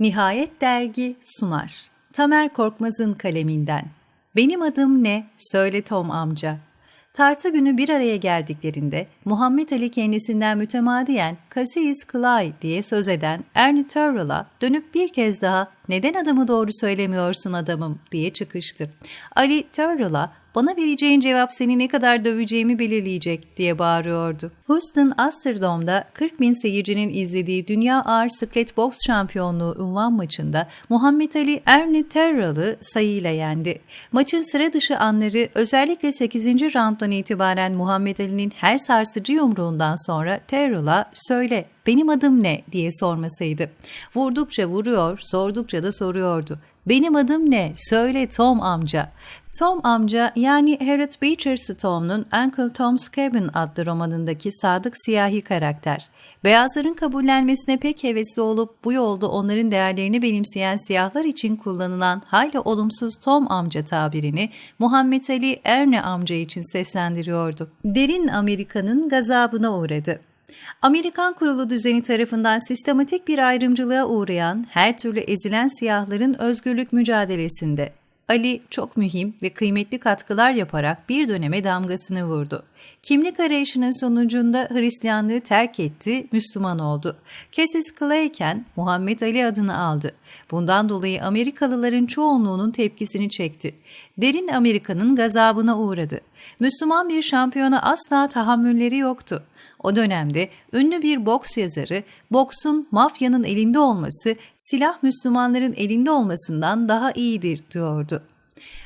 Nihayet dergi sunar. Tamer Korkmaz'ın kaleminden. Benim adım ne? Söyle Tom amca. Tartı günü bir araya geldiklerinde Muhammed Ali kendisinden mütemadiyen Cassius Clay diye söz eden Ernie Turrell'a dönüp bir kez daha neden adamı doğru söylemiyorsun adamım diye çıkıştı. Ali Turrell'a bana vereceğin cevap seni ne kadar döveceğimi belirleyecek diye bağırıyordu. Houston Astrodom'da 40 bin seyircinin izlediği Dünya Ağır Sıklet Boks Şampiyonluğu unvan maçında Muhammed Ali Ernie Terrell'ı sayıyla yendi. Maçın sıra dışı anları özellikle 8. rounddan itibaren Muhammed Ali'nin her sarsıcı yumruğundan sonra Terrell'a söyle benim adım ne diye sormasıydı. Vurdukça vuruyor, sordukça da soruyordu. Benim adım ne? Söyle Tom amca. Tom amca yani Harriet Beecher Stone'un Uncle Tom's Cabin adlı romanındaki sadık siyahi karakter. Beyazların kabullenmesine pek hevesli olup bu yolda onların değerlerini benimseyen siyahlar için kullanılan hayli olumsuz Tom amca tabirini Muhammed Ali Erne amca için seslendiriyordu. Derin Amerika'nın gazabına uğradı. Amerikan kurulu düzeni tarafından sistematik bir ayrımcılığa uğrayan, her türlü ezilen siyahların özgürlük mücadelesinde Ali çok mühim ve kıymetli katkılar yaparak bir döneme damgasını vurdu. Kimlik arayışının sonucunda Hristiyanlığı terk etti, Müslüman oldu. Cassius Clay'ken Muhammed Ali adını aldı. Bundan dolayı Amerikalıların çoğunluğunun tepkisini çekti. Derin Amerika'nın gazabına uğradı. Müslüman bir şampiyona asla tahammülleri yoktu. O dönemde ünlü bir boks yazarı, boksun mafyanın elinde olması, silah Müslümanların elinde olmasından daha iyidir diyordu.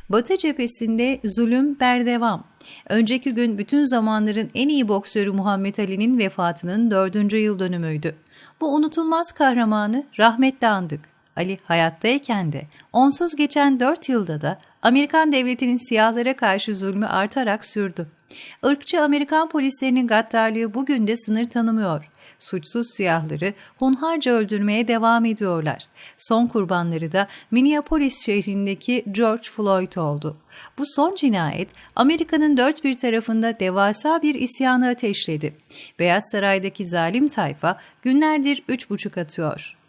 Batı cephesinde zulüm berdevam. Önceki gün bütün zamanların en iyi boksörü Muhammed Ali'nin vefatının dördüncü yıl dönümüydü. Bu unutulmaz kahramanı rahmetle andık. Ali hayattayken de, onsuz geçen dört yılda da Amerikan devletinin siyahlara karşı zulmü artarak sürdü. Irkçı Amerikan polislerinin gaddarlığı bugün de sınır tanımıyor. Suçsuz siyahları hunharca öldürmeye devam ediyorlar. Son kurbanları da Minneapolis şehrindeki George Floyd oldu. Bu son cinayet Amerika'nın dört bir tarafında devasa bir isyanı ateşledi. Beyaz Saray'daki zalim tayfa günlerdir üç buçuk atıyor.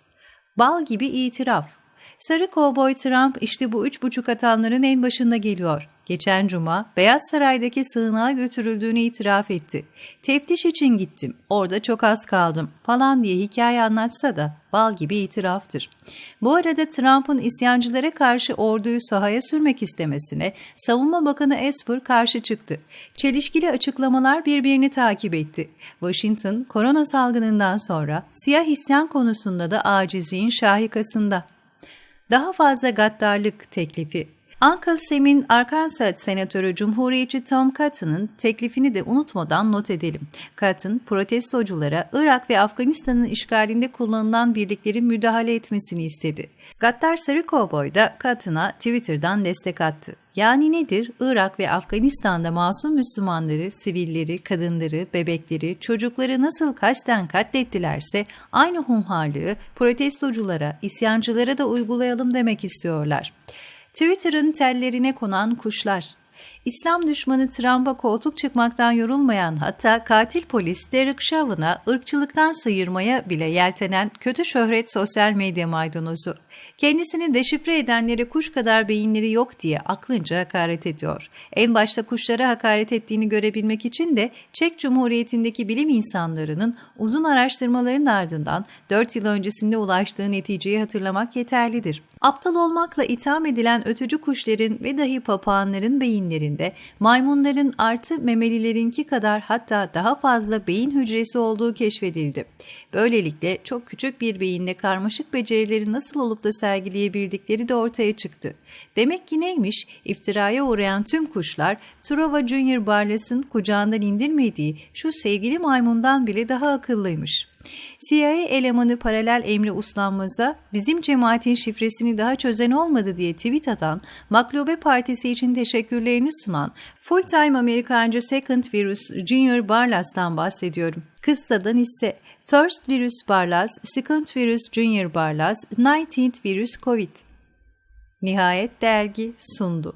Bal gibi itiraf. Sarı kovboy Trump işte bu üç buçuk atanların en başında geliyor. Geçen cuma Beyaz Saray'daki sığınağa götürüldüğünü itiraf etti. Teftiş için gittim, orada çok az kaldım falan diye hikaye anlatsa da bal gibi itiraftır. Bu arada Trump'ın isyancılara karşı orduyu sahaya sürmek istemesine Savunma Bakanı Esper karşı çıktı. Çelişkili açıklamalar birbirini takip etti. Washington korona salgınından sonra siyah isyan konusunda da acizliğin şahikasında. Daha fazla gaddarlık teklifi Uncle Sam'in Arkansas Senatörü Cumhuriyetçi Tom Cotton'ın teklifini de unutmadan not edelim. Cotton, protestoculara Irak ve Afganistan'ın işgalinde kullanılan birliklerin müdahale etmesini istedi. Gaddar Sarı da Cotton'a Twitter'dan destek attı. Yani nedir? Irak ve Afganistan'da masum Müslümanları, sivilleri, kadınları, bebekleri, çocukları nasıl kasten katlettilerse aynı humharlığı protestoculara, isyancılara da uygulayalım demek istiyorlar. Twitter'ın tellerine konan kuşlar. İslam düşmanı Trump'a koltuk çıkmaktan yorulmayan hatta katil polis Derek Chauvin'a ırkçılıktan sıyırmaya bile yeltenen kötü şöhret sosyal medya maydanozu. Kendisini deşifre edenlere kuş kadar beyinleri yok diye aklınca hakaret ediyor. En başta kuşlara hakaret ettiğini görebilmek için de Çek Cumhuriyeti'ndeki bilim insanlarının uzun araştırmaların ardından 4 yıl öncesinde ulaştığı neticeyi hatırlamak yeterlidir. Aptal olmakla itham edilen ötücü kuşların ve dahi papağanların beyinlerinde maymunların artı memelilerinki kadar hatta daha fazla beyin hücresi olduğu keşfedildi. Böylelikle çok küçük bir beyinle karmaşık becerileri nasıl olup da sergileyebildikleri de ortaya çıktı. Demek ki neymiş? İftiraya uğrayan tüm kuşlar Truva Junior Barlas'ın kucağından indirmediği şu sevgili maymundan bile daha akıllıymış. CIA elemanı paralel emri uslanmaza bizim cemaatin şifresini daha çözen olmadı diye tweet atan, Maklube Partisi için teşekkürlerini sunan full-time Amerikancı Second Virus Junior Barlas'tan bahsediyorum. Kıssadan ise First Virus Barlas, Second Virus Junior Barlas, 19th Virus Covid. Nihayet dergi sundu.